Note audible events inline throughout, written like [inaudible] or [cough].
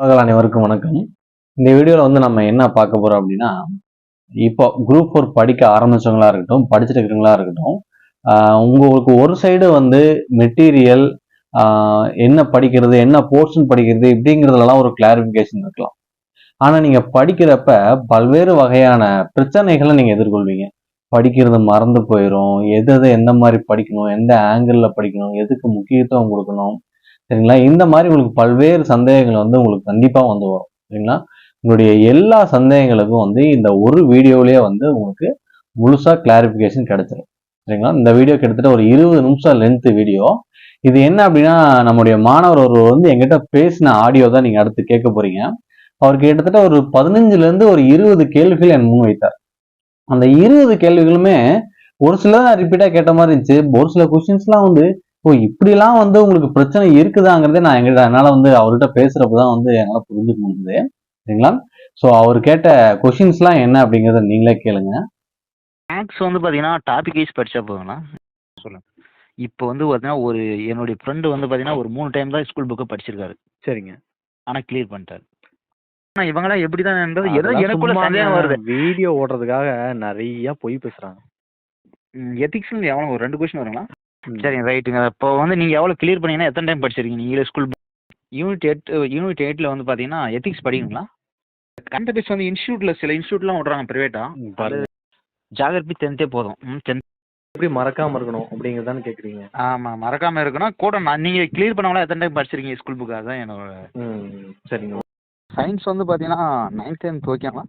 மக்கள் அனைவருக்கும் வணக்கம். இந்த வீடியோவில் வந்து நம்ம என்ன பார்க்க போகிறோம் அப்படின்னா இப்போ குரூப் ஃபோர் படிக்க ஆரம்பிச்சவங்களா இருக்கட்டும் படிச்சுட்டு இருக்கிறவங்களா இருக்கட்டும் உங்களுக்கு ஒரு சைடு வந்து மெட்டீரியல் என்ன படிக்கிறது என்ன போர்ஷன் படிக்கிறது இப்படிங்கிறதுலலாம் ஒரு கிளாரிஃபிகேஷன் இருக்கலாம். ஆனால் நீங்கள் படிக்கிறப்ப பல்வேறு வகையான பிரச்சனைகளை நீங்கள் எதிர்கொள்வீங்க. படிக்கிறது மறந்து போயிடும் எது எது எந்த மாதிரி படிக்கணும் எந்த ஆங்கிளில் படிக்கணும் எதுக்கு முக்கியத்துவம் கொடுக்கணும் சரிங்களா? இந்த மாதிரி உங்களுக்கு பல்வேறு சந்தேகங்கள் வந்து உங்களுக்கு கண்டிப்பாக வந்து வரும். சரிங்களா? உங்களுடைய எல்லா சந்தேகங்களுக்கும் வந்து இந்த ஒரு வீடியோலயே வந்து உங்களுக்கு முழுசாக கிளாரிஃபிகேஷன் கிடைச்சிரும். சரிங்களா? இந்த வீடியோ கிட்டத்தட்ட ஒரு இருபது நிமிஷம் லென்த்து வீடியோ. இது என்ன அப்படின்னா நம்முடைய மாணவர் ஒருவர் வந்து எங்கிட்ட பேசின ஆடியோ தான் நீங்கள் அடுத்து கேட்க போறீங்க. அவர் கிட்டத்தட்ட ஒரு பதினஞ்சுலேருந்து ஒரு இருபது கேள்விகள் என் முன் வைத்தார். அந்த இருபது கேள்விகளுமே ஒரு சில ரிப்பீட்டா கேட்ட மாதிரி இருந்துச்சு. ஒரு சில கொஸ்டின்ஸ்லாம் வந்து ஓ இப்படிலாம் வந்து உங்களுக்கு பிரச்சனை இருக்குதாங்கிறதே நான் எங்கிட்ட என்னால வந்து அவர்கிட்ட பேசுறப்பதான் வந்து என்னால புரிஞ்சுக்க முடியுது சரிங்களா? ஸோ அவர் கேட்ட கொஷின்ஸ்லாம் என்ன அப்படிங்கிறத நீங்களே கேளுங்க. மேக்ஸ் வந்து பார்த்தீங்கன்னா டாபிக் வைஸ் படித்தா போதுங்களா சொல்லுங்கள் இப்போ வந்து பார்த்தீங்கன்னா ஒரு என்னுடைய ஃப்ரெண்டு வந்து பார்த்தீங்கன்னா ஒரு மூணு டைம் தான் ஸ்கூல் புக்கை படிச்சிருக்காரு. சரிங்க. ஆனால் கிளியர் பண்ணிட்டாரு. ஆனால் இவங்களாம் எப்படி தான் ஏதோ எனக்குள்ள சும்மாங்க, சந்தேகம் வருது. வீடியோ ஓடுறதுக்காக நிறைய பொய் பேசுறாங்க. எத்திக்ஸ்னு எவ்வளோ ஒரு ரெண்டு கொஸ்டின் வருங்களா. சரிங்க ரைட்டுங்க. இப்போ வந்து நீங்கள் எவ்வளோ கிளியர் பண்ணீங்கன்னா எத்தனை டைம் படிச்சிருக்கீங்க? நீங்களே ஸ்கூல் யூனிட் எட் யூனிட் எயிட்டில் வந்து பார்த்தீங்கன்னா எத்திக்ஸ் படிக்கணுங்களா? கண்டபிஸ் வந்து இன்ஸ்டியூட்டில் சில இன்ஸ்டியூட்லாம் விட்றாங்க ப்ரைவேட்டாக ஜாகிரபி டென்த்தே போதும். ம் டென்த் எப்படி மறக்காம இருக்கணும் அப்படிங்கறதானே கேக்குறீங்க. ஆமாம் மறக்காமல் இருக்கணும். கூட நான் நீங்கள் கிளியர் பண்ணவங்களா எத்தனை டைம் படிச்சிருக்கீங்க ஸ்கூல் புக்காக தான் என்னோட சரிங்க. சயின்ஸ் வந்து பார்த்தீங்கன்னா நைன்த் டென்த் ஓகேங்களா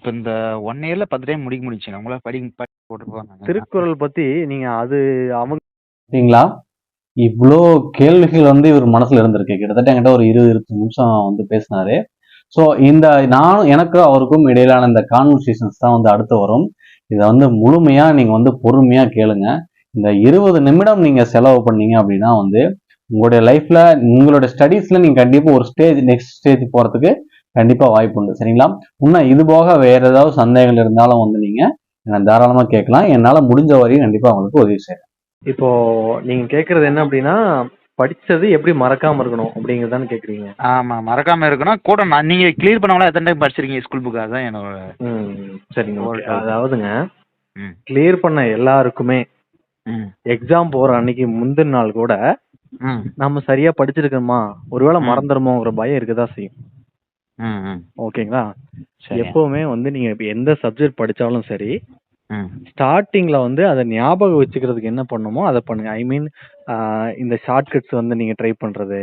இப்போ இந்த ஒன் இயரில் பத்து டைம் முடிக்க முடிச்சுங்க உங்களால் படி படி போட்டு போவாங்க திருக்குறள் பத்தி நீங்க அது அவங்க சரிங்களா இவ்வளோ கேள்விகள் வந்து இவர் மனசுல இருந்திருக்கு. கிட்டத்தட்ட என்கிட்ட ஒரு இருபது இருபது நிமிஷம் வந்து பேசினாரு. ஸோ இந்த நானும் எனக்கும் அவருக்கும் இடையிலான இந்த கான்வர்சேஷன்ஸ் தான் வந்து அடுத்து வரும். இதை வந்து முழுமையா நீங்க வந்து பொறுமையா கேளுங்க. இந்த இருபது நிமிடம் நீங்க செலவு பண்ணீங்க அப்படின்னா வந்து உங்களுடைய லைஃப்ல உங்களுடைய ஸ்டடீஸ்ல நீங்க கண்டிப்பா ஒரு ஸ்டேஜ் நெக்ஸ்ட் ஸ்டேஜ் போறதுக்கு கண்டிப்பா வாய்ப்பு உண்டு. சரிங்களா? இன்னும் இது போக வேற ஏதாவது சந்தேகங்கள் இருந்தாலும் வந்து நீங்க என்ன தாராளமா கேட்கலாம். என்னால முடிஞ்ச வரையும் கண்டிப்பா உங்களுக்கு உதவி செய்யறேன். இப்போ நீங்க கேக்குறது என்ன அப்படின்னா படிச்சது எப்படி மறக்காம இருக்கணும் அப்படிங்கறதானே கேக்குறீங்க ஆமாம் மறக்காமல் இருக்கணும். கூட நான் நீங்கள் கிளியர் பண்ணவங்களா எத்தனை டைம் படிச்சிருக்கீங்க ஸ்கூல் புக்காக தான் என்னோட ம் சரிங்க. அதாவதுங்க கிளியர் பண்ண எல்லாருக்குமே எக்ஸாம் போற அன்னைக்கு முந்தின நாள் கூட நம்ம சரியா படிச்சிருக்கோமா ஒருவேளை. மறந்துடுமோங்கிற பயம் இருக்கதான் செய்யும். ம் ம் ஓகேங்களா? சரி எப்பவுமே வந்து நீங்க இப்ப எந்த சப்ஜெக்ட் படிச்சாலும் சரி ம். ஸ்டார்டிங்ல வந்து அதை ஞாபகம் வச்சுக்கிறதுக்கு என்ன பண்ணுமோ அதை பண்ணுங்க ஐ மீன் இந்த ஷார்ட்கட்ஸ் வந்து நீங்க ட்ரை பண்றது.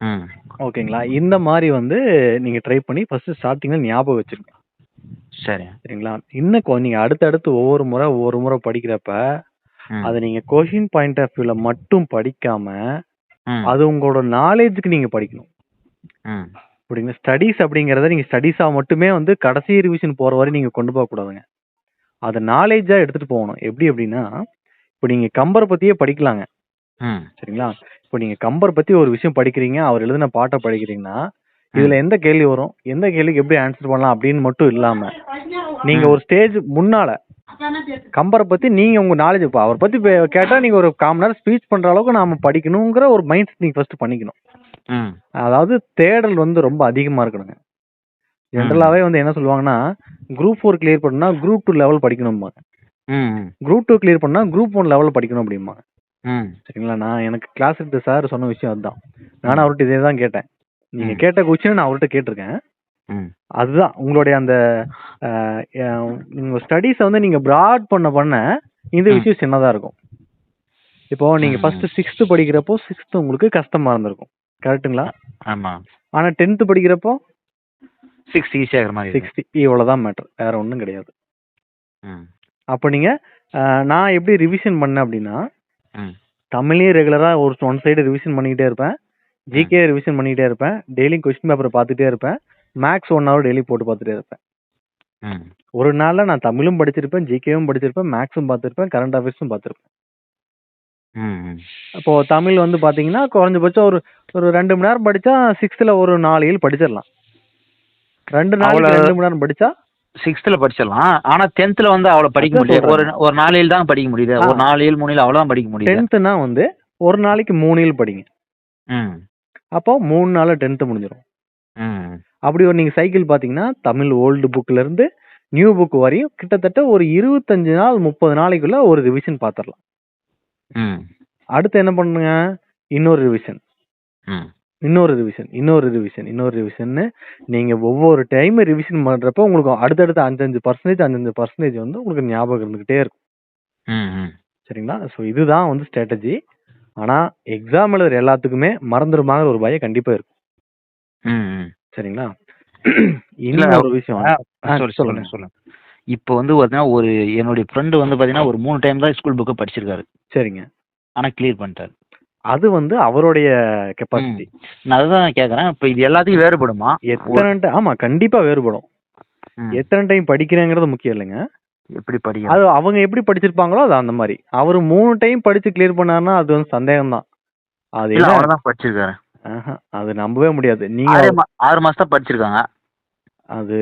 ம். ஓகேங்களா? இந்த மாதிரி வந்து நீங்க ட்ரை பண்ணி ஃபர்ஸ்ட் ஸ்டார்டிங்ல ஞாபகம் வச்சிருங்க. சரி. சரிங்களா? இன்னும் கொ- நீங்க அடுத்தடுத்து ஒவ்வொரு முறை ஒவ்வொரு முறை படிக்கிறப்ப ம். அதை நீங்க கொஷின் பாயிண்ட் ஆஃப் வியூல மட்டும் படிக்காம ம். அது உங்களோட நாலேஜுக்கு நீங்க படிக்கணும். ம். அப்படிங்க ஸ்டடீஸ் அப்படிங்கறத நீங்க ஸ்டடீஸா மட்டுமே வந்து கடைசி ரிவிஷன் போற வரை நீங்க கொண்டு போக கூடாதுங்க. அதை நாலேஜா எடுத்துட்டு போகணும். எப்படி அப்படின்னா இப்போ நீங்க கம்பரை பத்தியே படிக்கலாங்க. ம். சரிங்களா? இப்போ நீங்க கம்பர் பத்தி ஒரு விஷயம் படிக்கிறீங்க அவர் எழுதின பாட்டை படிக்கிறீங்கன்னா இதுல எந்த கேள்வி வரும்? எந்த கேள்விக்கு எப்படி ஆன்சர் பண்ணலாம் அப்படின்னு மட்டும் இல்லாம நீங்க ஒரு ஸ்டேஜ் முன்னால கம்பரை பத்தி நீங்க உங்க நாலேஜ் இப்போ அவர் பத்தி பே- கேட்டா நீங்க ஒரு காமன் நேரம் ஸ்பீச் பண்ற அளவுக்கு நாம படிக்கணுங்கிற ஒரு மைண்ட் நீங்க ஃபர்ஸ்ட் பண்ணிக்கணும். ம் அதாவது தேடல் வந்து ரொம்ப அதிகமா இருக்கணுங்க. ஜென்ரலாவே வந்து என்ன சொல்லுவாங்கன்னா குரூப் ஃபோர் கிளியர் பண்ணா குரூப் டூ லெவல் படிக்கணும்பாங்க. குரூப் டூ கிளியர் பண்ணா குரூப் ஒன் லெவல் படிக்கணும் அப்படிம்பாங்க. ம். சரிங்களா? நான் எனக்கு கிளாஸ் எடுத்த சார் சொன்ன விஷயம் அதுதான். நானும் அவர்கிட்ட இதே தான் கேட்டேன். நீங்க. கேட்ட கொஸ்டின் நான் அவர்கிட்ட கேட்டிருக்கேன். அதுதான் உங்களுடைய அந்த உங்க ஸ்டடீஸை வந்து நீங்க ப்ராட் பண்ண பண்ண இந்த. விஷயம் சின்னதா இருக்கும். இப்போ நீங்க. ஃபர்ஸ்ட் சிக்ஸ்த் படிக்கிறப்போ சிக்ஸ்த் உங்களுக்கு கஷ்டமா இருந்திருக்கும். கரெக்ட்டுங்களா ஆமாம் ஆனா டென்த் படிக்கிறப்போ சிக்ஸ் ஈஸியாகிற மாதிரி இருக்கு. சிக்ஸ்த் இவ்வளவுதான் மேட்டர் வேற ஒன்றும் கிடையாது. ம் அப்போ நீங்க அஹ், நான் எப்படி ரிவிஷன் பண்ணேன் அப்படின்னா ம் தமிழையும் ரெகுலரா ஒரு ஒன் சைடு ரிவிஷன் பண்ணிக்கிட்டே இருப்பேன். ஜிகே ரிவிஷன் பண்ணிக்கிட்டே இருப்பேன். டெய்லியும் கொஸ்டின் பேப்பரை பார்த்துட்டே இருப்பேன். மேக்ஸ் ஒன் ஹவர் டெய்லி போட்டு பார்த்துட்டே இருப்பேன். ம் ஒரு நாள்ல நான் தமிழும் படிச்சிருப்பேன் ஜிகேவும் படிச்சிருப்பேன் மேக்ஸும் பார்த்திருப்பேன் கரண்ட் அஃபேர்ஸும் பார்த்திருப்பேன். ம் ம் அப்போ தமிழ் வந்து பாத்தீங்கன்னா குறைஞ்சபட்சம் ஒரு ஒரு ரெண்டு மணி நேரம் படிச்சா சிக்ஸ்த்ல ஒரு நாலு ஏழு படிச்சிடலாம். ரெண்டு நாளைக்கு அவ்வளவு- ரெண்டு மணி நேரம் படிச்சா? சிக்ஸ்த்தில் படிச்சிடலாம். ஆனால் டென்த்தில் வந்து அவ்வளோ படிக்க அதான் முடியாது. ஒரு சொல்றேன். ஒரு நாலு ஏழு தான் படிக்க முடியுது. ஆ. ஒரு ஏழு மூணு ஏழு அவ்வளோதான் படிக்க முடியுது. டென்த்னா வந்து ஒரு நாளைக்கு மூணு ஏழு படிங்க. ம். அப்போ மூணு நாள் டென்த்து முடிஞ்சிடும் அப்படி ஒரு நீங்க சைக்கிள் பாத்தீங்கன்னா தமிழ் ஓல்டு புக்ல இருந்து நியூ புக் வரையும் கிட்டத்தட்ட ஒரு இருபத்தஞ்சு நாள் முப்பது நாளைக்குள்ள ஒரு ரிவிஷன் பாத்திரலாம். ம். அடுத்து என்ன பண்ணுங்க? இன்னொரு ரிவிஷன் ம். இன்னொரு ரிவிஷன் இன்னொரு ரிவிஷன் இன்னொரு ரிவிஷன்னு நீங்க ஒவ்வொரு டைம் ரிவிஷன் பண்றப்ப உங்களுக்கு அடுத்தடுத்த அஞ்சஞ்சு பர்சன்டேஜ் அஞ்சஞ்சு பர்சன்டேஜ் வந்து உங்களுக்கு ஞாபகம் இருந்துகிட்டே இருக்கும். ம் ம். சரிங்களா? ஸோ இதுதான் வந்து ஸ்ட்ராட்டஜி ஆனா எக்ஸாம் எழுதுற எல்லாத்துக்குமே மறந்துருமாங்கிற ஒரு பயம் கண்டிப்பா இருக்கும். ம் ம். சரிங்களா? இன்னும் ஒரு விஷயம். ஆ, ஆ, சொல்லு சொல்லுங்க. சொல்லுங்க. சொல்லுங்க. இப்போ வந்து பார்த்தீங்கன்னா ஒரு என்னுடைய ஃப்ரெண்டு வந்து பார்த்தீங்கன்னா ஒரு மூணு டைம் தான் ஸ்கூல் புக்கை படிச்சிருக்காரு. சரிங்க. ஆனால் கிளியர் பண்ணிட்டாரு. அது வந்து அவருடைய கெப்பாசிட்டி நான் அதுதான் கேட்குறேன் இப்போ இது எல்லாத்தையும் வேறுபடுமா? எத்தனை ti- ஆமா கண்டிப்பா வேறுபடும். எத்தனை டைம் படிக்கிறேங்கிறது முக்கியம் இல்லைங்க. எப்படி படிக்க? அது அவங்க எப்படி படிச்சிருப்பாங்களோ அது அந்த மாதிரி. அவர் மூணு டைம் படிச்சு கிளியர் பண்ணாருன்னா அது வந்து சந்தேகம் தான் அது தான் படிச்சிருக்காரு. அது நம்பவே முடியாது. நீங்க ஆறு மா ஆறு மாதம் தான் படிச்சிருக்காங்க. அது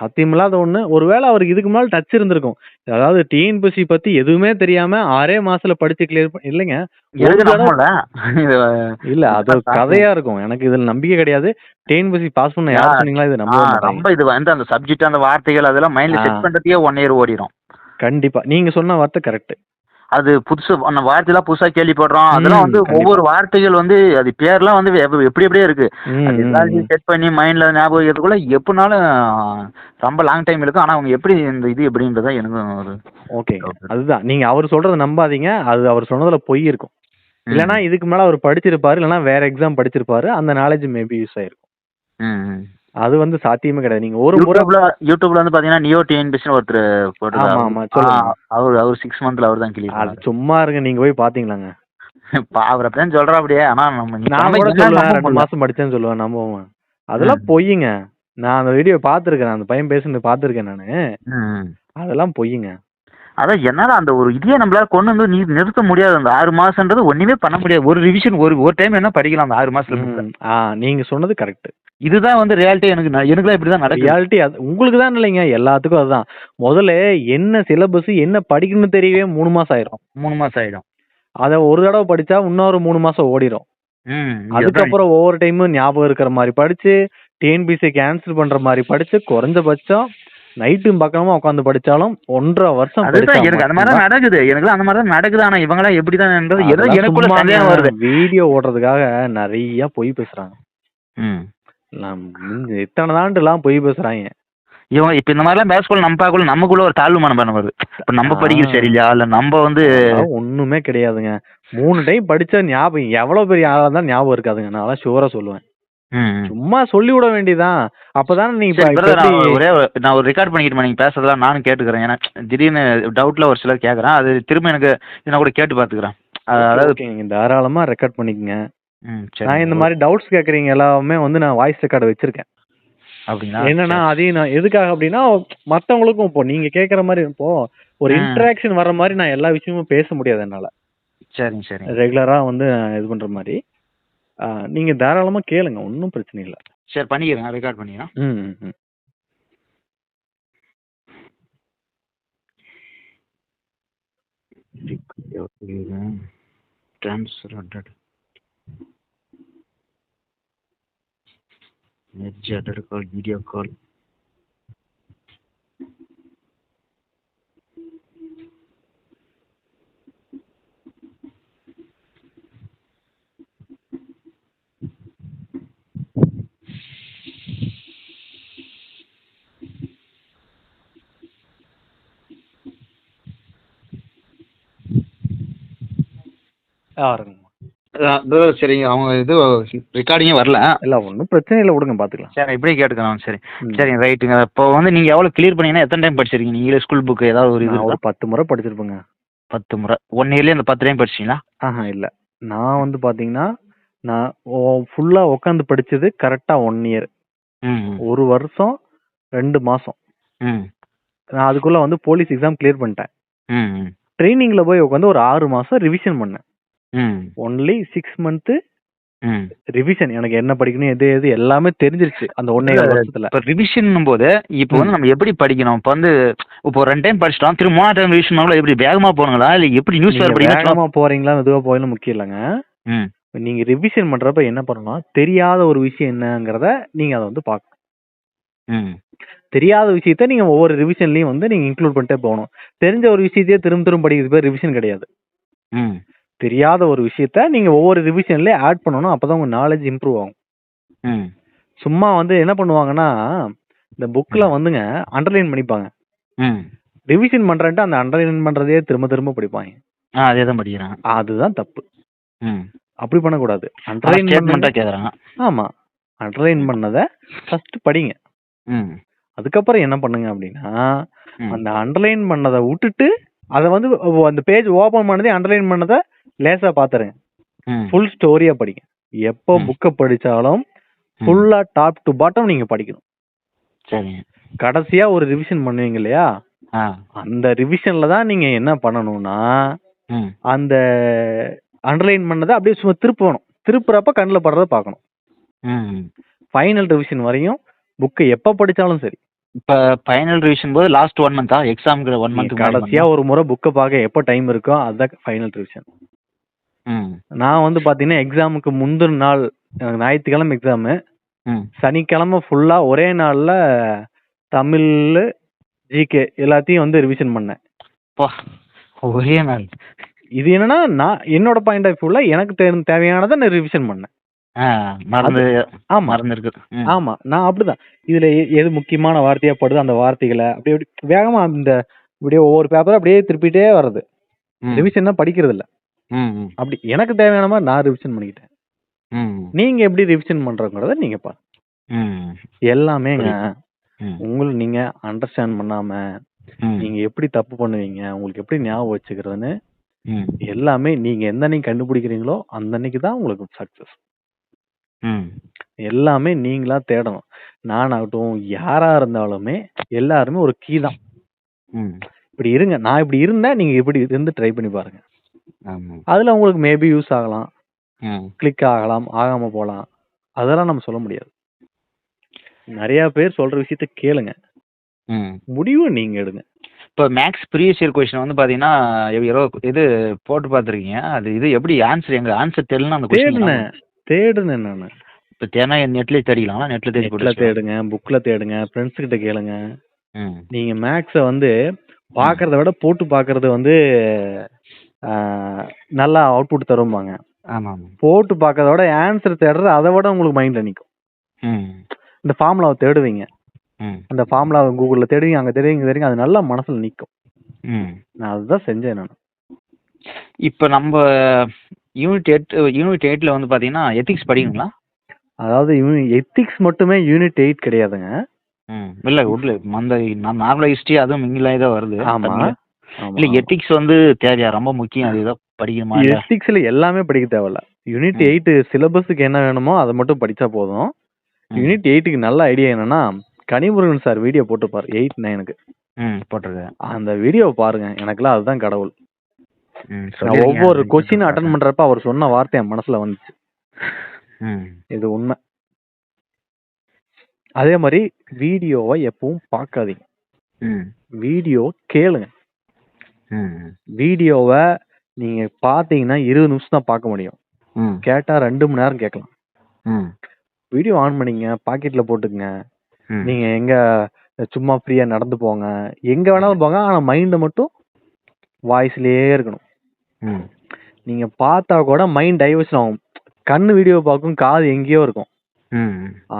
சத்தியமில்லாத ஒண்ணு. ஒருவேளை அவருக்கு இதுக்கு முன்னாடி டச் இருந்திருக்கும். அதாவது டிஎன்பிஎஸ்சி பத்தி எதுவுமே தெரியாம ஆறே மாசத்துல படிச்சு கிளியர் இல்லைங்க. ஒரு எனக்கு தடவை- நம்பல இது இல்ல அது கதையா இருக்கும். எனக்கு இதுல நம்பிக்கை கிடையாது. டிஎன்பிஎஸ்சி பாஸ் பண்ண யார் ஆ, சொன்னீங்களா? இது ஆ, நம்பவே மாட்டாங்க ரொம்ப இது வந்து அந்த சப்ஜெக்ட் அந்த வார்த்தைகள் அதெல்லாம் மைண்ட்ல ஆ. செட் பண்றதுக்கே ஒன் இயர் ஓடிடும் கண்டிப்பா. நீங்க சொன்ன வார்த்தை கரெக்ட் அது புதுசு அந்த வார்த்தையெல்லாம் புதுசா கேள்விப்படுறோம். அதெல்லாம் வந்து. ஒவ்வொரு வார்த்தைகள் வந்து அது பேர்லாம் வந்து எப்~ எப்படி எப்படியே இருக்கு. அது எல்லாத்தையும் செட் பண்ணி மைண்ட்ல ஞாபகம் வைக்கிறதுக்குள்ள எப்படினாலும் ரொம்ப லாங் டைம் இருக்கும் ஆனா அவங்க எப்படி இந்த இது எப்படின்றதா எனக்கு ஒரு ஓகே. அதுதான். நீங்க அவர் சொல்றத நம்பாதீங்க. அது அவர் சொன்னதுல பொய் இருக்கும். ம், இல்லனா இதுக்கு மேல அவர் படிச்சிருப்பாரு. இல்லனா வேற எக்ஸாம் படிச்சிருப்பாரு. அந்த நாலேஜ் மேபி யூஸ் ஆயிருக்கும். ம், ம். அது வந்து சாத்தியமே கிடையாது. நீங்க ஒரு யூடியூப்ல யூடியூப்ல வந்து பாத்தீங்கன்னா நியோ டிஎன்பிஎஸ்னு ஒருத்தர் அவர் அவர் சிக்ஸ் மந்த்ல அவர் தான் அது சும்மா இருங்க நீங்க போய் பாத்தீங்களாங்க. அவர் அப்படிதான் சொல்றா அப்படியே. ஆனா நம்ம நான் கூட சொல்லுவேன் ரெண்டு. மாசம் படிச்சேன்னு சொல்லுவேன் நம்புவேன் அதெல்லாம். பொய்யுங்க நான் அந்த வீடியோ பாத்துருக்கேன் அந்த பையன் பேசுனது பாத்துருக்கேன் நானு. அதெல்லாம் பொய்யுங்க அதான் என்னால அந்த ஒரு இதே நம்மளால கொண்டு வந்து நீ நிறுத்த முடியாது. அந்த ஆறு மாசம்ன்றது ஒண்ணுமே பண்ண முடியாது. ஒரு ரிவிஷன் ஒரு ஒரு டைம் என்ன படிக்கலாம் அந்த ஆறு மாசத்துல. ஆ நீங்க சொன்னது கரெக்ட் இதுதான் வந்து ரியாலிட்டி எனக்கு எனக்குலாம் இப்படிதான் நடக்குது. ரியாலிட்டி அது உங்களுக்கு தான் இல்லைங்க. எல்லாத்துக்கும் அதுதான். முதல்ல என்ன சிலபஸ் என்ன படிக்கணும்னு தெரியவே மூணு மாசம் ஆயிரும். மூணு மாசம் ஆயிடும். அத ஒரு தடவை படிச்சா இன்னொரு மூணு மாசம் ஓடிரும். ம் அதுக்கப்புறம் ஒவ்வொரு டைமும் ஞாபகம் இருக்கிற மாதிரி படிச்சு டிஎன்பிசிக்கு ஆன்சர் பண்ற மாதிரி படிச்சு குறைஞ்சபட்சம் நைட்டும் பக்கமா உட்காந்து படிச்சாலும் ஒன்றரை வருஷம் அதுதான் எனக்கு அந்த மாதிரி நடக்குது. எனக்கு அந்த மாதிரி நடக்குது. ஆனா இவங்களாம் எப்படிதான் என்றது ஏதோ எனக்குள்ள சந்தேகம் வருது. வீடியோ ஓடுறதுக்காக நிறைய பொய் பேசுறாங்க. இத்தனை தாண்டுலாம் பொய் பேசுறாங்க. இவங்க இப்ப இந்த மாதிரிலாம் பேசக்குள்ள நம்ம பார்க்கல நமக்குள்ள ஒரு தாழ்வு மனப்பான்மை வருது. இப்ப நம்ம படிக்கிறது. சரியில்லையா? இல்ல நம்ம வந்து ஒண்ணுமே கிடையாதுங்க. மூணு டைம் படிச்ச ஞாபகம் எவ்வளவு பெரிய ஆளா தான் ஞாபகம் இருக்காதுங்க. நான் ஷூரா சொல்லுவேன். சும்மா சொல்லி விட வேண்டியதான் அப்பதானே நீங்க சரி ஒரே நான் ஒரு ரெக்கார்ட் பண்ணிக்கிட்டு நீங்க பேசுறதெல்லாம் நானும் கேட்டுக்கிறேன். ஏன்னா திடீர்னு டவுட்ல ஒரு சிலர் கேக்குறேன். அது திரும்ப எனக்கு நான் கூட கேட்டு பாத்துக்கிறேன் அதாவது நீங்க தாராளமா ரெக்கார்ட் பண்ணிக்கங்க. சரி. நான் இந்த மாதிரி டவுட்ஸ் கேக்குறீங்க எல்லாமே வந்து நான் வாய்ஸ் ரெக்கார்டு வச்சிருக்கேன். அப்படிங்களா? என்னன்னா அதையும் நான் எதுக்காக அப்படின்னா மத்தவங்களுக்கும் இப்போ நீங்க கேக்குற மாதிரி இப்போ ஒரு. இன்டராக்ஷன் வர்ற மாதிரி நான் எல்லா விஷயமும் பேச முடியாது என்னால. சரிங்க சரிங்க. ரெகுலரா வந்து இது பண்ற மாதிரி. நீங்க தாராளமா கேளுங்க ஒன்றும் பிரச்சனை இல்லை. சரி பண்ணிக்கிறேன் ரெக்கார்ட் பண்ணிக்கிறேன் ம் ம், ட்ரான்ஸ்ஃபர் அட்டட் எட்ஜ் அட்டட் கால் வீடியோ கால் யாருங்க சரிங்க அவங்க இது ரெக்கார்டிங்கே வரல. இல்ல ஒன்றும் பிரச்சனை இல்லை விடுங்க பாத்துக்கலாம். சரி இப்படியே கேட்டுக்கிறோம் சரி. சரிங்க ரைட்டுங்க இப்போ வந்து நீங்கள் எவ்வளோ கிளியர் பண்ணீங்கன்னா எத்தனை டைம் படிச்சிருக்கீங்க? நீங்களே ஸ்கூல் புக் ஏதாவது ஒரு இது ஒரு? பத்து முறை படிச்சிருப்பேங்க. பத்து முறை. ஒன் இயர்லேயே அந்த பத்து டைம் படிச்சிங்களா ஆஹா இல்ல. நான் வந்து பாத்தீங்கன்னா நான் ஃபுல்லா உட்காந்து படிச்சது கரெக்டா ஒன் இயர் ஒரு வருஷம் ரெண்டு மாசம். ம். நான் அதுக்குள்ள வந்து போலீஸ் எக்ஸாம் கிளியர் பண்ணிட்டேன். ட்ரைனிங்ல போய் உட்காந்து ஒரு ஆறு மாசம் ரிவிஷன் பண்ணேன். ஒன்லி சிக்ஸ் மந்த் ம். ரிவிஷன் எனக்கு என்ன படிக்கணும் எது எது எல்லாமே தெரிஞ்சிருச்சு அந்த ஒன்னே வருஷத்துல. இப்போ ரிவிஷன் போது இப்போ வந்து நம்ம எப்படி படிக்கணும்? இப்போ வந்து இப்போ ரெண்டு டைம் படிச்சிட்டோம் திரும்ப மூணாவது டைம் ரிவிஷன் பண்ணல எப்படி வேகமா போகணுங்களா? இல்லை எப்படி நியூஸ் பேப்பர் வேகமா போறீங்களா மெதுவா போயிலும் முக்கியம் இல்லைங்க. நீங்க ரிவிஷன் பண்றப்ப என்ன பண்ணணும் தெரியாத ஒரு விஷயம் என்னங்கறத நீங்க அதை வந்து பார்க்கணும். தெரியாத விஷயத்த நீங்க ஒவ்வொரு ரிவிஷன்லயும் வந்து நீங்க இன்க்ளூட் பண்ணிட்டே போகணும். தெரிஞ்ச ஒரு விஷயத்தையே திரும்ப திரும்ப படிக்கிறது பேர் ரிவிஷன் கிடையாது. தெரியாத ஒரு விஷயத்த நீங்க ஒவ்வொரு ரிவிஷன்லயும் ஆட் பண்ணணும் அப்பதான் உங்க நாலேஜ் இம்ப்ரூவ் ஆகும். சும்மா வந்து என்ன பண்ணுவாங்கன்னா இந்த புக்ல வந்துங்க அண்டர்லைன் பண்ணிப்பாங்க. ரிவிஷன் பண்றேன்ட்டு அந்த அண்டர்லைன் பண்றதே திரும்ப திரும்ப படிப்பாங்க. அதே தான் படிக்கிறேன். அதுதான் தப்பு. அப்படி பண்ணக்கூடாது. அண்டர்லைன் கேட்குறாங்க ஆமா. அண்டர்லைன் பண்ணதை ஃபர்ஸ்ட் படிங்க. அதுக்கப்புறம் என்ன பண்ணுங்க அப்படின்னா. அந்த அண்டர்லைன் பண்ணதை விட்டுட்டு அதை வந்து அந்த பேஜ் ஓபன் பண்ணதே அண்டர்லைன் பண்ணதை லேசா பாத்துருங்க. ஃபுல் ஸ்டோரியா படிங்க. எப்போ. புக்கை படிச்சாலும். ஃபுல்லா டாப் டு பாட்டம் நீங்க படிக்கணும். சரிங்க. கடைசியா ஒரு ரிவிஷன் பண்ணுவீங்க இல்லையா? அந்த ரிவிஷன்ல தான் நீங்க என்ன பண்ணணும்னா அந்த அண்டர்லைன் பண்ணதை அப்படியே சும்மா திருப்பணும். திருப்புறப்ப கண்ணில் படுறத பார்க்கணும். ஃபைனல் ரிவிஷன் வரையும் புக்கை எப்போ படிச்சாலும் சரி. இப்போ ஃபைனல் ரிவிஷன் போது லாஸ்ட் ஒன் மந்த்தா எக்ஸாமுக்கு ஒன் மந்த் கடைசியா ஒரு முறை புக்கை பார்க்க எப்போ டைம் இருக்கோ அதுதான் ஃபைனல் ரிவிஷன் நான் வந்து பாத்தீங்கன்னா எக்ஸாமுக்கு முந்தின நாள் எனக்கு ஞாயிற்றுக்கிழமை எக்ஸாமு சனிக்கிழமை ஃபுல்லா ஒரே நாள்ல தமிழ் ஜிகே எல்லாத்தையும் வந்து ரிவிஷன் பண்ணேன். ஒரே நாள். இது என்னன்னா நான் என்னோட பாயிண்ட் ஆஃப் வியூல எனக்கு தேவையானதை நான் ரிவிஷன் பண்ணேன். ஆ மறந்து ஆமா. மறந்து இருக்கு ம். ஆமா நான் அப்படிதான். இதுல எ- எது முக்கியமான வார்த்தையா படுது அந்த வார்த்தைகளை அப்படி அப்படி வேகமா இந்த இப்படியே ஒவ்வொரு பேப்பரும் அப்படியே திருப்பிட்டே வர்றது. ம். ரிவிஷன் படிக்கிறது இல்ல ம் ம். அப்படி எனக்கு தேவையான மாதிரி நான் ரிவிஷன் பண்ணிக்கிட்டேன். ம் நீங்க எப்படி ரிவிஷன் பண்றங்கிறத நீங்க பாருங்க. ம். எல்லாமேங்க ம். உங்களை நீங்க அண்டர்ஸ்டாண்ட் பண்ணாம ம். நீங்க எப்படி தப்பு பண்ணுவீங்க? உங்களுக்கு எப்படி ஞாபகம் வச்சுக்கிறதுன்னு ம். எல்லாமே நீங்க எந்த அன்னைக்கு கண்டுபிடிக்கிறீங்களோ அந்த அன்னைக்கு தான் உங்களுக்கு சக்சஸ் ம். எல்லாமே நீங்களா தேடணும். நானாகட்டும் யாரா இருந்தாலுமே எல்லாருமே ஒரு கீ தான். ம். இப்படி இருங்க. நான் இப்படி இருந்தேன் நீங்க இப்படி இருந்து ட்ரை பண்ணி பாருங்க. அதுல உங்களுக்கு மேபி யூஸ் ஆகலாம். ம். கிளிக் ஆகலாம் ஆகாம போகலாம். அதெல்லாம் நம்ம சொல்ல முடியாது. நிறைய பேர் சொல்ற விஷயத்த கேளுங்க. ம். முடிவு நீங்க எடுங்க. இப்போ மேக்ஸ் ப்ரீவியஸ் இயர் கொஸ்டின் வந்து பார்த்தீங்கன்னா இருபது இது போட்டு பார்த்துருக்கீங்க அது இது எப்படி ஆன்சர் எங்க ஆன்சர் தெரியலன்னா அந்த கொஸ்டின் தேடுனேன். தேடுனேன் நானு. இப்போ தேனா நெட்லேயே தேடிக்கலாங்களா நெட்டில் தேடி நெட்ல தேடுங்க புக்ல தேடுங்க ஃப்ரெண்ட்ஸ் கிட்ட கேளுங்க. ம். நீங்க மேக்ஸ வந்து பாக்குறத விட போட்டு பாக்குறது வந்து நல்லா அவுட்புட் தரும்பாங்க. ஆமாம். போட்டு பார்க்கறத விட ஆன்சர் தேடுறது அதை விட உங்களுக்கு மைண்ட்ல நிக்கும். ம். இந்த ஃபார்முலாவை தேடுவீங்க. ம். அந்த ஃபார்முலாவை கூகுள்ல தேடுவீங்க அங்க தேடுவீங்க தேடுவீங்க அது நல்லா மனசுல நிக்கும். ம். நான் அதுதான் செஞ்சேன் நான். இப்போ நம்ம யூனிட் எட் யூனிட் எயிட்டில் வந்து பார்த்தீங்கன்னா எத்திக்ஸ் படிக்கணுங்களா? அதாவது எத்திக்ஸ் மட்டுமே யூனிட் எயிட் கிடையாதுங்க. ம் இல்லை உள்ள அந்த நார்மலா ஹிஸ்ட்ரி அதுவும் இங்கிலாயே தான் வருது. ஆமா தமிழ்ல. இல்ல எத்திக்ஸ் வந்து தேவையா? ரொம்ப முக்கியம் அது ஏதோ படிக்கணுமா எத்திக்ஸ்ல எல்லாமே படிக்க தேவையில்ல. யூனிட் ம். எயிட் சிலபஸுக்கு என்ன வேணுமோ அதை மட்டும் படிச்சா போதும். யூனிட் எயிட்டுக்கு நல்ல ஐடியா என்னன்னா கனிமுருகன் சார் வீடியோ போட்டுப்பாரு எயிட் நைனுக்கு ம் போட்டிருக்கேன் அந்த வீடியோவை பாருங்க எனக்குலாம் அதுதான் கடவுள். நான். ஒவ்வொரு கொஸ்டின் அட்டன் பண்றப்ப அவர் சொன்ன வார்த்தை என் மனசுல வந்துச்சு. இது உண்மை. அதே மாதிரி வீடியோவை எப்பவும் பார்க்காதீங்க வீடியோ கேளுங்க. வீடியோவை நீங்க பாத்தீங்கன்னா இருபது நிமிஷம் தான் பார்க்க முடியும். கேட்டா ரெண்டு மணி நேரம் கேட்கலாம். வீடியோ ஆன் பண்ணீங்க பாக்கெட்ல போட்டுக்கங்க. நீங்க எங்க சும்மா ஃப்ரீயா நடந்து போங்க. எங்க வேணாலும் போங்க ஆனா மைண்ட் மட்டும் வாய்ஸ்லயே இருக்கணும். நீங்க பார்த்தா கூட மைண்ட் டைவர்ஷன் ஆகும். கண்ணு வீடியோ பார்க்கும் காது எங்கேயோ இருக்கும்.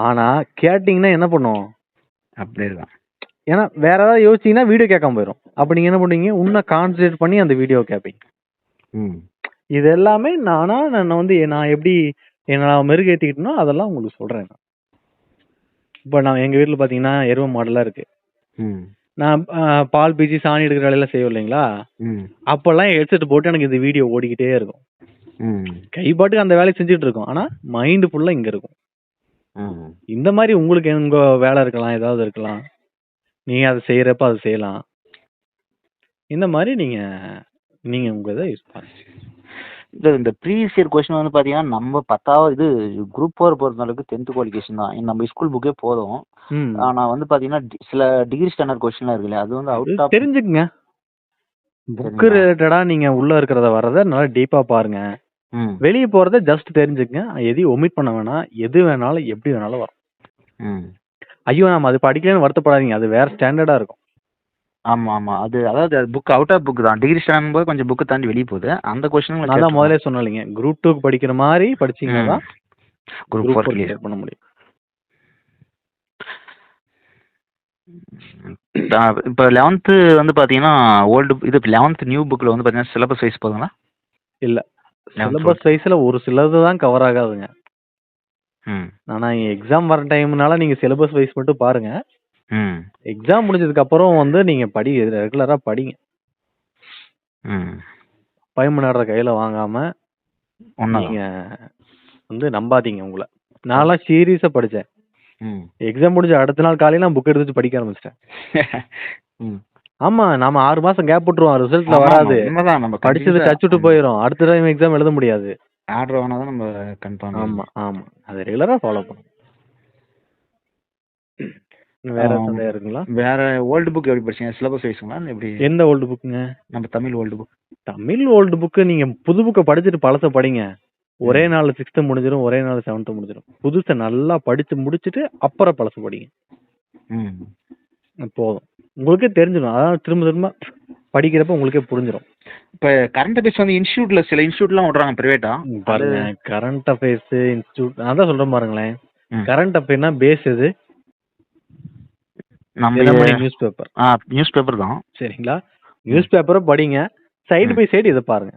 ஆனா கேட்டீங்கன்னா என்ன பண்ணும் அப்படியே ஏன்னா வேற ஏதாவது யோசிச்சீங்கன்னா வீடியோ கேட்காம போயிடும் அப்ப நீங்க என்ன பண்ணுவீங்க? இன்னும் கான்சென்ட்ரேட் பண்ணி அந்த வீடியோ கேட்பீங்க இது எல்லாமே நானா நான் வந்து நான் எப்படி என்ன மெருகேற்றிக்கிட்டனோ அதெல்லாம் உங்களுக்கு சொல்றேன் இப்போ நான் எங்க வீட்ல பாத்தீங்கன்னா எருவ மாடெல்லாம் இருக்கு. நான் பால் பீச்சி சாணி எடுக்கிற வேலையெல்லாம் செய்வோம் இல்லைங்களா? ம். அப்பெல்லாம் ஹெட்செட் போட்டு எனக்கு இந்த வீடியோ ஓடிக்கிட்டே இருக்கும். ம். கை பாட்டுக்கு அந்த வேலையை செஞ்சுட்டு இருக்கோம். ஆனா மைண்ட் ஃபுல்லா இங்க இருக்கும். ம் இந்த மாதிரி உங்களுக்கு உங்க வேலை இருக்கலாம் ஏதாவது இருக்கலாம். நீங்க அதை செய்யறப்ப அதை செய்யலாம். இந்த மாதிரி நீங்க நீங்க உங்க இதை யூஸ் பண்ணுங்க இந்த இந்த ப்ரீவியஸ் இயர் கொஸ்டின் வந்து பார்த்தீங்கன்னா நம்ம பத்தாவது இது குரூப் ஃபோர் பொறுத்தளவுக்கு டென்த் குவாலிஃபிகேஷன் தான். நம்ம ஸ்கூல் புக்கே போதும். ஆனால் வந்து பார்த்தீங்கன்னா சில டிகிரி ஸ்டாண்டர்ட் கொஸ்டின்லாம் இருக்குல்ல அது வந்து அவுட் ஆஃப் தெரிஞ்சுக்குங்க. புக் சரிங்களா? ரிலேட்டடா நீங்க உள்ள இருக்கிறத வர்றத நல்லா டீப்பா பாருங்க. வெளியே போறத ஜஸ்ட் தெரிஞ்சுக்கங்க. எதையும் ஒமிட் பண்ண வேணாம் எது வேணாலும் எப்படி வேணாலும் வரும். ஐயோ நம்ம அது படிக்கலன்னு வருத்தப்படாதீங்க. அது வேற ஸ்டாண்டர்டா இருக்கும். ஆமா ஆமா. அது அதாவது புக் அவுட் ஆஃப் புக் தான். டிகிரி ஸ்டாண்ட் போது கொஞ்சம் புக்கு தாண்டி வெளியே போகுது. அந்த கொஸ்டின் நான் தான் முதல்ல சொன்னேன் குரூப் டூக்கு படிக்கிற மாதிரி படிச்சீங்கன்னா தான் குரூப் ஃபோர் கிளியர் பண்ண முடியும். இப்போ லெவன்த்து வந்து பார்த்தீங்கன்னா ஓல்டு இது லெவன்த் நியூ புக்கில் வந்து பார்த்தீங்கன்னா சிலபஸ் வைஸ் போதுங்களா? இல்ல. சிலபஸ் வைஸ்ல ஒரு சிலது தான் கவர் ஆகாதுங்க. ம். ஆனா எக்ஸாம் வர டைம்னால நீங்க சிலபஸ் வைஸ் மட்டும் பாருங்க. ம். எக்ஸாம் முடிஞ்சதுக்கு அப்புறம் வந்து நீங்க படி ரெகுலரா படிங்க. ம். பயமனாடுற கையில வாங்காம நீங்க வந்து நம்பாதீங்க உங்களை. நான்லாம் சீரியஸா படிச்சேன். ம். எக்ஸாம் முடிஞ்ச அடுத்த நாள் காலையில நான் புக் எடுத்து படிக்க ஆரம்பிச்சிட்டேன். [laughs] ம். ஆமா நாம ஆறு மாசம் கேப் விட்டுருவோம். ரிசல்ட்ல வராது. உண்மைதான். நம்ம படிச்சது டச் விட்டு போயிடும் அடுத்த டைம் எக்ஸாம் எழுத முடியாது. ஆர்டர் ஆனால் தான் நம்ம கன்ஃபார்ம் ஆமா ஆமா. அதை ரெகுலரா ஃபாலோ இன்னும் வேற. சந்தேகம் இருக்குங்களா? வேற ஓல்டு புக் எப்படி படிச்சீங்க? சிலபஸ் வைஸுங்களா எப்படி? எந்த ஓல்டு புக்குங்க நம்ம Tamil old book Tamil old book நீங்க புது புக்கை படிச்சுட்டு பழச படிங்க. ஒரே நாள் சிக்ஸ்த்து முடிஞ்சிடும் ஒரே நாள் செவன்த்து முடிஞ்சிடும் புதுசை நல்லா படிச்சு முடிச்சுட்டு அப்புறம் பழச படிங்க. போதும். உங்களுக்கே தெரிஞ்சிடும். அதான் திரும்ப திரும்ப படிக்கிறப்ப உங்களுக்கே புரிஞ்சிடும் இப்போ கரண்ட் அஃபேர்ஸ் வந்து இன்ஸ்டியூட்ல சில இன்ஸ்டியூட்லாம் விடுறாங்க பிரைவேட்டா பாருங்க. கரண்ட் அஃபேர்ஸ் இன்ஸ்டியூட் அதான் சொல்றேன் பாருங்களேன். கரண்ட் அஃபேர்னா பேஸ் எது? நம்ம நியூஸ் பேப்பர் ஆ நியூஸ் பேப்பர் தான். சரிங்களா? நியூஸ் பேப்பரை படிங்க சைடு. பை சைடு இதை பாருங்க.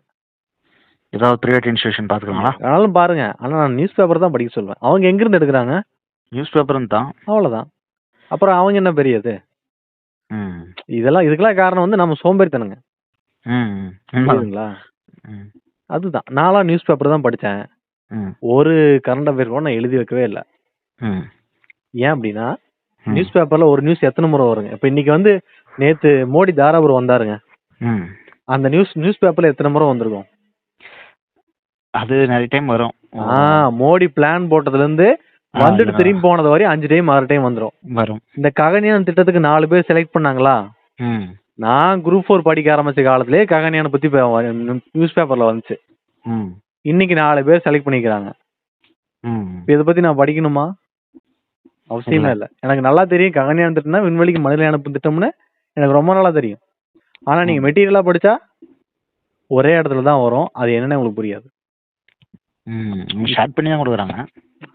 ஏதாவது பிரைவேட் இன்ஸ்டியூஷன் பார்த்துக்கலாங்களா? ஆனாலும் பாருங்க. ஆனா நான் நியூஸ் பேப்பர் தான் படிக்க சொல்லுவேன் அவங்க எங்க இருந்து எடுக்கிறாங்க? நியூஸ் பேப்பர்னு தான். அவ்வளவுதான். அப்புறம் அவங்க என்ன பெரியது? இதெல்லாம் இதுக்கெல்லாம் காரணம் வந்து நம்ம சோம்பேறித்தனங்க. புரியுதுங்களா? அதுதான். நான்லாம் நியூஸ் பேப்பர் தான் படித்தேன். ஒரு கரண்ட் அஃபேர் கூட நான் எழுதி வைக்கவே இல்லை. ம். ஏன் அப்படின்னா. நியூஸ் பேப்பர்ல ஒரு நியூஸ் எத்தனை முறை வருங்க? இப்போ இன்னைக்கு வந்து நேத்து மோடி தாராபுரம் வந்தாருங்க. அந்த நியூஸ் நியூஸ் பேப்பர்ல எத்தனை முறை வந்திருக்கும்? அது நிறைய டைம் வரும். ஆ மோடி பிளான் போட்டதுல இருந்து வந்துட்டு. திரும்பி போனது வரையும் அஞ்சு டைம் ஆறு டைம் வந்துரும். வரும். இந்த ககனியான் திட்டத்துக்கு நாலு பேர் செலக்ட் பண்ணாங்களா? நான் குரூப் ஃபோர் படிக்க ஆரம்பிச்ச காலத்திலே ககனியானை பத்தி நியூஸ் பேப்பர்ல வந்துச்சு. இன்னைக்கு நாலு பேர் செலக்ட் பண்ணிக்கிறாங்க. இதை பத்தி நான் படிக்கணுமா? அவசியமே இல்லை. எனக்கு நல்லா தெரியும். ககனியான் திட்டம்னா விண்வெளிக்கு மனித அனுப்பும் திட்டம்னு எனக்கு ரொம்ப நல்லா தெரியும். ஆனா நீங்க மெட்டீரியலா படிச்சா ஒரே இடத்துல தான் வரும். அது என்னன்னு உங்களுக்கு புரியாது. ஷார்ட் பண்ணி தான் கொடுக்குறாங்க.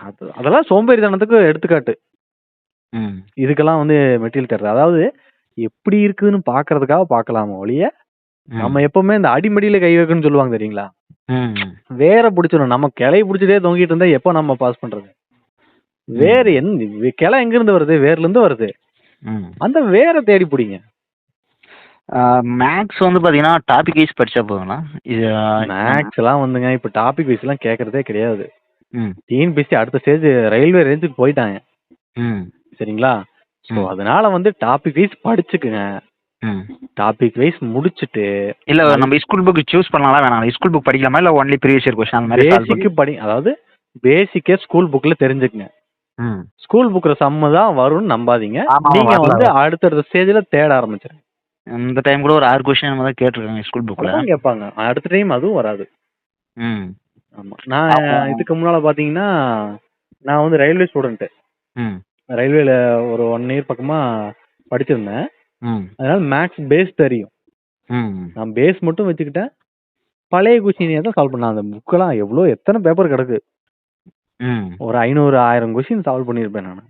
அது அதெல்லாம் சோம்பேறித்தனத்துக்கு எடுத்துக்காட்டு. இதுக்கெல்லாம் வந்து மெட்டீரியல் தர்றது அதாவது எப்படி இருக்குதுன்னு பாக்குறதுக்காக பார்க்கலாமா ஒழிய நம்ம எப்பவுமே இந்த அடிமடியில கை வைக்கணும்னு சொல்லுவாங்க தெரியுங்களா? வேற பிடிச்சிடும் நம்ம கிளைய பிடிச்சிட்டே தொங்கிட்டு இருந்தா எப்போ நம்ம பாஸ் பண்றது? வேற எந்த கிளை எங்க இருந்து வருது? வேர்ல இருந்து வருது அந்த வேற தேடி பிடிங்க. மேக்ஸ் வந்து பார்த்தீங்கன்னா டாபிக் வைஸ் படிச்சா போதுங்களா? இது மேக்ஸ் எல்லாம் வந்துங்க இப்ப டாபிக் வைஸ் எல்லாம் கேக்குறதே கிடையாது. ம். டிஎன்பிசி அடுத்த ஸ்டேஜ் ரயில்வே ரேஞ்சுக்கு போயிட்டாங்க. ம். சரிங்களா? ஸோ. அதனால வந்து டாபிக் வைஸ் படிச்சுக்குங்க. ம். டாபிக் வைஸ் முடிச்சுட்டு இல்ல நம்ம ஸ்கூல் புக் சூஸ் பண்ணலாம் வேணாம் ஸ்கூல் புக் படிக்கலாமா? இல்ல ஒன்லி ப்ரீவியஸ் இயர் கொஸ்டின் அந்த மாதிரி பேசிக் படி அதாவது பேசிக்கே ஸ்கூல் புக்ல தெரிஞ்சுக்குங்க. ஸ்கூல் புக்ல சம்மு தான் வரும்னு நம்பாதீங்க. நீங்க வந்து அடுத்தடுத்த ஸ்டேஜ்ல தேட ஆரம்பிச்சிருங்க. இந்த டைம் கூட ஒரு ஆறு கொஸ்டின் நம்ம தான் கேட்டிருக்காங்க ஸ்கூல் புக்ல கேட்பாங்க. அடுத்த டைம் அதுவும் வராது. ம். ஆமா. நான். இதுக்கு முன்னால பாத்தீங்கன்னா நான் வந்து ரயில்வே ஸ்டூடெண்ட் ரயில்வேல ஒரு ஒன் இயர் பக்கமா படிச்சிருந்தேன். அதனால மேக்ஸ் பேஸ் தெரியும். நான் பேஸ் மட்டும் வச்சுக்கிட்டேன். பழைய கொஸ்டினே தான் சால்வ் பண்ணேன். அந்த புக்கெல்லாம் எவ்வளோ எத்தனை பேப்பர் கிடக்கு? ஒரு ஐநூறு ஆயிரம் கொஸ்டின் சால்வ் பண்ணியிருப்பேன் நான்.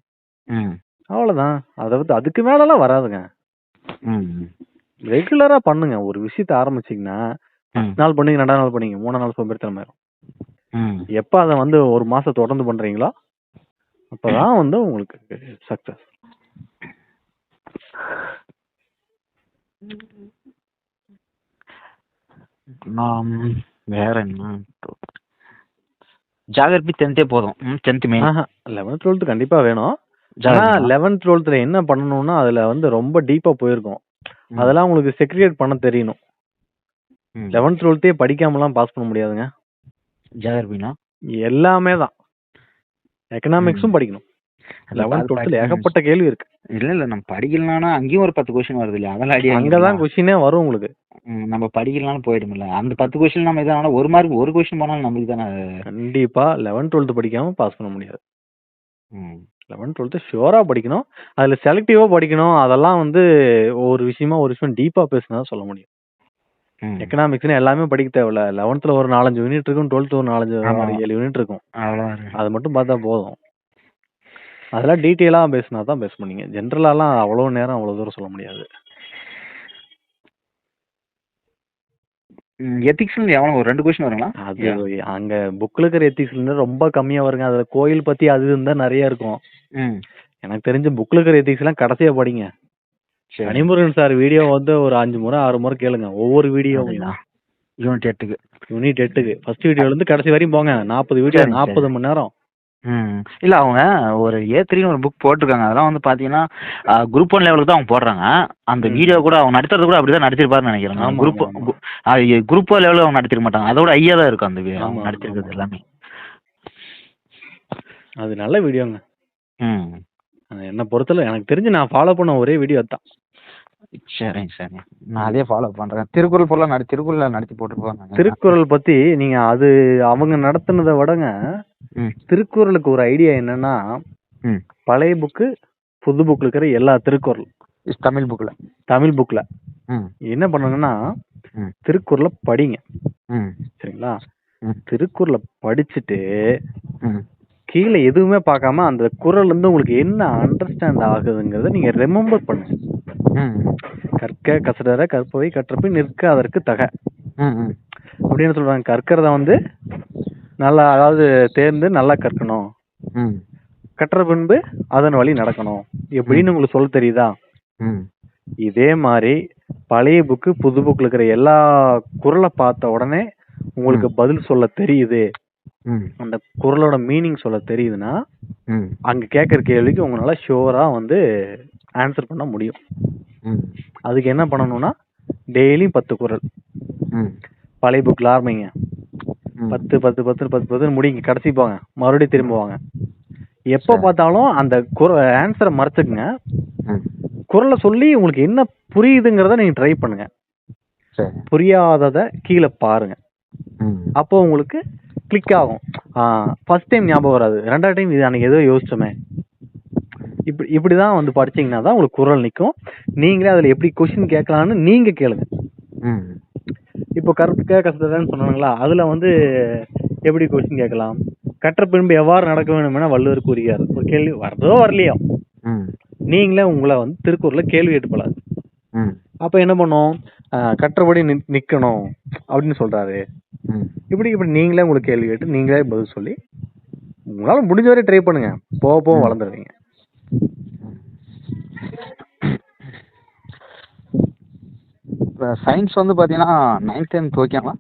ம். அவ்வளோதான் அதை வந்து அதுக்கு மேலலாம் வராதுங்க. ம் ரெகுலரா பண்ணுங்க. ஒரு விஷயத்த ஆரம்பிச்சீங்கன்னா நாள் பண்ணீங்க ரெண்டாவது நாள் பண்ணீங்க மூணாம் நாள் சோம்பேறித்தனம் ஆயிரும். ம். எப்போ அதை வந்து ஒரு மாசம் தொடர்ந்து பண்றீங்களோ அப்பதான் வந்து உங்களுக்கு சக்சஸ் நான் வேற என்ன ஜாகிரபி டென்த்தே போதும். ம் டென்த் மெயின் லெவன்த் டுவெல்த் கண்டிப்பா வேணும். லெவன்த் டுவெல்த்ல என்ன பண்ணணும்னா அதுல வந்து ரொம்ப டீப்பா போயிருக்கும். அதெல்லாம் உங்களுக்கு செக்ரிகேட் பண்ண தெரியணும் லெவன்த் டுவெல்த்தே படிக்காமலாம் பாஸ் பண்ண முடியாதுங்க. ஜாகிரபினா? எல்லாமே தான். எக்கனாமிக்ஸும் படிக்கணும். லெவன்த் டுவெல்த்ல ஏகப்பட்ட கேள்வி இருக்கு. இல்ல இல்ல நம்ம படிக்கலனா அங்கேயும் ஒரு பத்து கொஸ்டின் வருது இல்லையா? அதெல்லாம் அடி அங்கதான் கொஸ்டினே வரும் உங்களுக்கு. நம்ம படிக்கலனாலும் போயிடும்ல. அந்த பத்து கொஸ்டின் நம்ம இதான? ஒரு மார்க் ஒரு கொஸ்டின் போனாலும் நம்மளுக்கு தானே? கண்டிப்பா. லெவன்த் டுவெல்த் படிக்காம பாஸ் பண்ண முடியாது. ம். லெவன்த் டுவெல்த்து ஷுவராக படிக்கணும். அதில் செலக்டிவாக படிக்கணும். அதெல்லாம் வந்து ஒரு விஷயமா ஒரு விஷயம் டீப்பாக பேசினா தான் சொல்ல முடியும். எக்கனாமிக்ஸ்னு எல்லாமே படிக்க தேவையில்ல. லெவன்த்தில் ஒரு நாலஞ்சு யூனிட் இருக்கும் டுவெல்த் ஒரு நாலஞ்சு ஏழு யூனிட் இருக்கும். அது மட்டும் பார்த்தா போதும். அதெல்லாம் டீட்டெயிலாக பேசினா தான் பேச முடியுங்க ஜென்ரலாலாம் அவ்வளோ நேரம் அவ்வளோ தூரம் சொல்ல முடியாது. எத்திக்ஸ்ல எவ்வளோ ஒரு ரெண்டு கொஸ்டின் வருங்களா? அது அங்க புக்ல இருக்கிற எத்திக்ஸ்ல இருந்து ரொம்ப கம்மியா வருங்க. அதுல கோயில் பத்தி அது இருந்தா நிறைய இருக்கும். ம். எனக்கு தெரிஞ்ச புக்ல இருக்கிற எத்திக்ஸ் எல்லாம் கடைசியா படிங்க. சரி. கனிமுருகன் சார் வீடியோ வந்து ஒரு அஞ்சு முறை ஆறு முறை கேளுங்க. ஒவ்வொரு வீடியோ? யூனிட் எட்டுக்கு யூனிட் எட்டுக்கு ஃபர்ஸ்ட் வீடியோல இருந்து கடைசி வரையும் போங்க. நாற்பது வீடியோ சரிங்க, நாற்பது மணி நேரம். ம். இல்ல அவங்க ஒரு ஏ த்ரீன்னு ஒரு புக் போட்டிருக்காங்க. அதெல்லாம் வந்து பாத்தீங்கன்னா குரூப் ஒன் லெவலுக்கு தான் அவங்க போடுறாங்க. அந்த ம். வீடியோ கூட அவங்க நடத்துறது கூட அப்படிதான் நடிச்சிருப்பாருன்னு நினைக்கிறேன் ஆமா, குரூப் ஆமா, குரூப் லெவலில் அவங்க நடிச்சிருக்க மாட்டாங்க. அதோட ஐயா தான் இருக்கும் அந்த வி- ஆமா, அவங்க ஆமா, நடிச்சிருக்கிறது ஆமா. எல்லாமே. அது நல்ல வீடியோங்க ம். என்ன பொறுத்தல எனக்கு தெரிஞ்சு நான் ஃபாலோ பண்ண ஒரே வீடியோ தான் சரிங்க சரிங்க. நான் அதே ஃபாலோ பண்றேன். திருக்குறள் ஃபுல்லாக நடி திருக்குறள் நடத்தி போட்டுருப்பாங்க. திருக்குறள் பத்தி நீங்க அது அவங்க நடத்துனதை விடங்க ம். திருக்குறளுக்கு ஒரு ஐடியா என்னன்னா ம். பழைய புக்கு புது புக்ல இருக்கிற எல்லா திருக்குறள். இஸ் தமிழ் புக்கில் தமிழ் புக்ல ம். என்ன பண்ணுங்கன்னா திருக்குறளை படிங்க. ம். சரிங்களா? திருக்குறளை படிச்சுட்டு கீழே எதுவுமே பார்க்காம அந்த குறள் வந்து உங்களுக்கு என்ன அண்டர்ஸ்டாண்ட் ஆகுதுங்கிறத நீங்க ரெமெம்பர் பண்ணுங்க. கற்க கசடர கற்பவை கற்றப்பை நிற்க அதற்கு தக. அப்படின்னு சொல்றாங்க. கற்கிறத வந்து நல்லா அதாவது தேர்ந்து நல்லா கற்கணும். கற்ற பின்பு அதன் வழி நடக்கணும். எப்படின்னு உங்களுக்கு சொல்ல தெரியுதா? இதே மாதிரி பழைய புக்கு புது புக்கில் இருக்கிற எல்லா குறளை பார்த்த உடனே உங்களுக்கு பதில் சொல்ல தெரியுது. அந்த குறளோட மீனிங் சொல்ல தெரியுதுன்னா அங்க கேட்குற கேள்விக்கு உங்களால ஷுவரா வந்து ஆன்சர் பண்ண முடியும். ம். அதுக்கு என்ன பண்ணணும்னா டெய்லியும் பத்து குறள் ம். பழைய புக்கில் ஆரம்பிங்க. பத்து பத்து பத்து பத்து பத்து முடிங்க. கடைசி போங்க. மறுபடியும் திரும்ப வாங்க. எப்போ. பார்த்தாலும் அந்த குற ஆன்சரை மறைச்சுக்குங்க. குறளை சொல்லி உங்களுக்கு என்ன புரியுதுங்கிறத நீங்க ட்ரை பண்ணுங்க. புரியாததை கீழே பாருங்க. அப்போ உங்களுக்கு கிளிக் ஆகும். ஃபர்ஸ்ட் டைம் ஞாபகம் வராது. ரெண்டாவது டைம் இது அன்னைக்கு ஏதோ யோசிச்சோமே. இப்படி இப்படி தான் வந்து படிச்சீங்கன்னா தான் உங்களுக்கு குரல் நிற்கும் நீங்களே அதில் எப்படி கொஷின் கேட்கலான்னு நீங்கள் கேளுங்க. இப்போ கருத்துக்க கஷ்டம்னு சொன்னாங்களா? அதில் வந்து எப்படி கொஷின் கேட்கலாம்? கற்ற பின்பு எவ்வாறு நடக்க வேண்டும் என வள்ளுவர் கூறுகிறார். ஒரு கேள்வி வரதோ வரலையோ. நீங்களே உங்களை வந்து திருக்குறளில் கேள்வி ம். அப்போ என்ன பண்ணும்? கற்றபடி நிற்கணும் அப்படின்னு சொல்கிறாரு ம். இப்படி இப்படி நீங்களே உங்களுக்கு கேள்வி கேட்டு நீங்களே பதில் சொல்லி உங்களால் முடிஞ்ச வரை ட்ரை பண்ணுங்க. போக போக வளர்ந்துருவீங்க. சயின்ஸ் வந்து பார்த்தீங்கன்னா நைன்த் டென்த் ஓகேங்களா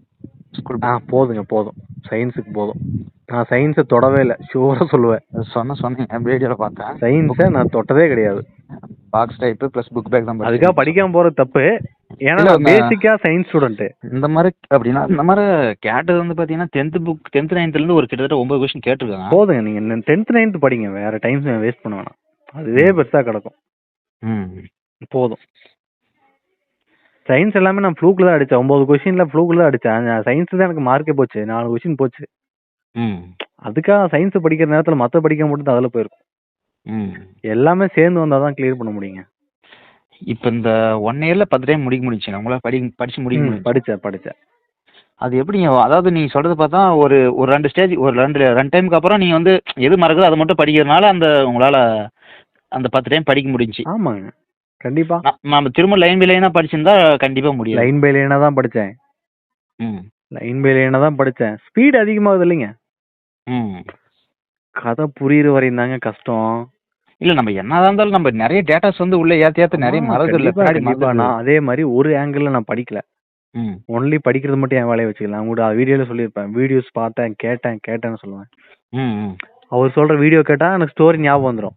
ஸ்கூல் ஆ போதுங்க போதும். சயின்ஸுக்கு போதும். நான் சயின்ஸை தொடவே இல்லை. ஷூராக சொல்லுவேன். சொன்ன சொன்னீங்க வீடியோவில் பார்த்தேன். சயின்ஸை நான் தொட்டதே கிடையாது. Box type plus book back தான் அதுக்காக படிக்காம போறது தப்பு. ஏன்னா இல்ல, நான் நான் பேசிக்கா சயின்ஸ் ஸ்டூடெண்ட் இந்த மாதிரி அப்படின்னா இந்த மாதிரி கேட்டது வந்து பார்த்தீங்கன்னா டென்த் புக் டென்த் நைன்த்லேருந்து ஒரு கிட்டத்தட்ட ஒன்பது கொஸ்டின் கேட்டிருக்காங்க. போதுங்க நீங்க டென்த் நைன்த் படிங்க. வேற டைம் வேஸ்ட் பண்ண வேணாம். அதுவே பெருசா கிடக்கும். ம். போதும். சயின்ஸ் எல்லாமே நான் ஃப்ளூக்கில் தான் அடித்தேன் ஒம்பது கொஸ்டின்ல ஃப்ளூக்கில் தான் அடித்தேன் சயின்ஸ் தான் எனக்கு மார்க்கே போச்சு. நாலு கொஸ்டின் போச்சு. ம். அதுக்காக சயின்ஸ் படிக்கிற நேரத்தில் மற்ற படிக்க மட்டும் அதில் போயிருக்கும். ம். எல்லாமே சேர்ந்து வந்தால் தான் கிளியர் பண்ண முடியுங்க. இப்போ இந்த ஒன் இயரில் பத்து டைம் முடிக்க முடிச்சு உங்களால் படி படிச்சு முடிக்க ம், படிச்சேன் படிச்சேன். அது எப்படிங்க அதாவது நீங்க சொல்றது பார்த்தா ஒரு ஒரு ரெண்டு ஸ்டேஜ் ஒரு ரெண்டு ரெண்டு டைமுக்கு அப்புறம் நீங்க வந்து எது மறக்குதோ அதை மட்டும் படிக்கிறதுனால அந்த உங்களால அந்த பத்து டைம் படிக்க முடிஞ்சுச்சு. ஆமாங்க. கண்டிப்பா. நம்ம திரும்ப லைன் பை லைனா படிச்சிருந்தா கண்டிப்பா முடியும் லைன் பை லைனாக தான் படித்தேன் ம். லைன் பை லைனாக தான் படித்தேன் ஸ்பீடு அதிகமாகுது இல்லைங்க. ம். கதை புரியுற வரையும் தாங்க கஷ்டம். இல்ல நம்ம என்னதான் இருந்தாலும் நம்ம நிறைய டேட்டாஸ் வந்து உள்ள ஏத்த ஏத்த நிறைய மறந்து இல்ல. நான் அதே மாதிரி ஒரு ஆங்கிள் நான் படிக்கல. ஒன்லி படிக்கிறது மட்டும் என் வேலையை வச்சுக்கலாம் கூட வீடியோல சொல்லியிருப்பேன். வீடியோஸ் பார்த்தேன் கேட்டேன் கேட்டேன்னு சொல்லுவேன். அவர் சொல்ற வீடியோ கேட்டா எனக்கு ஸ்டோரி ஞாபகம் வந்துடும்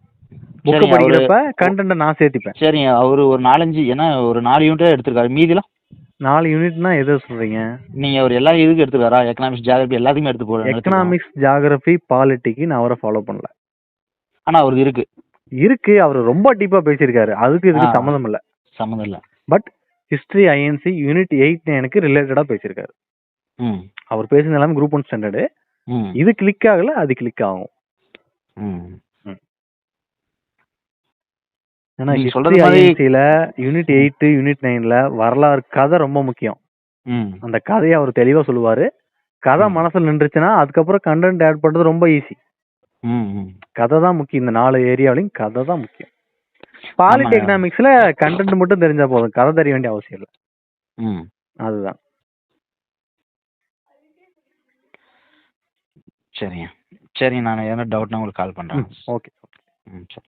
புக்கு அவரு- படிக்கிறப்ப கண்டென்ட்டை நான் சேர்த்திப்பேன். சரிங்க அவரு ஒரு நாலஞ்சு ஏன்னா ஒரு நாலு யூனிட் எடுத்திருக்காரு. மீதிலாம் நாலு யூனிட்னா எதை சொல்றீங்க? நீங்க ஒரு எல்லா இதுக்கும் எடுத்துக்காரா எக்கனாமிக்ஸ் ஜியாகிரபி எல்லாத்தையுமே எடுத்து போடுறாரு எக்கனாமிக்ஸ் ஜாகிரபி பாலிட்டிக்கு நான் அவரை ஃபாலோ பண்ணல. ஆனா அவருக்கு இருக்கு. இருக்கு அவர் ரொம்ப டீப்பா பேசியிருக்காரு. அதுக்கு இதுக்கு. சம்மந்தம் இல்ல. சம்மந்தம் இல்ல. But history INC unit eight எனக்கு ரிலேட்டடா பேசியிருக்காரு. அவர் பேசுனது எல்லாமே குரூப் ஒன் ஸ்டாண்டர்டு இது கிளிக் ஆகல அது கிளிக் ஆகும். ம் ம். ஏன்னா நீங்க ஹிஸ்டரி சொல்றது மாதிரி- ஐஎன்சில யூனிட் எயிட் யூனிட் நைன்ல வரலாறு கதை ரொம்ப முக்கியம். ம். அந்த கதையை அவர் தெளிவா சொல்லுவாரு. கதை ம். மனசுல நின்றுச்சுன்னா அதுக்கப்புறம் கண்டென்ட் ஆட் பண்றது ரொம்ப ஈஸி ம் ம். கதை தான் முக்கியம். இந்த நாலு ஏரியாவிலையும் கதை தான் முக்கியம். பாலிட்டி ஆமாங்க. எக்கனாமிக்ஸ்ல கண்டென்ட் மட்டும் தெரிஞ்சா போதும். கதை தெரிய வேண்டிய அவசியம் இல்லை. ம். அதுதான். சரிங்க. சரிங்க நான் எதனா டவுட்னா உங்களுக்கு கால் பண்ணுறேன் ஓகே ம் சரி.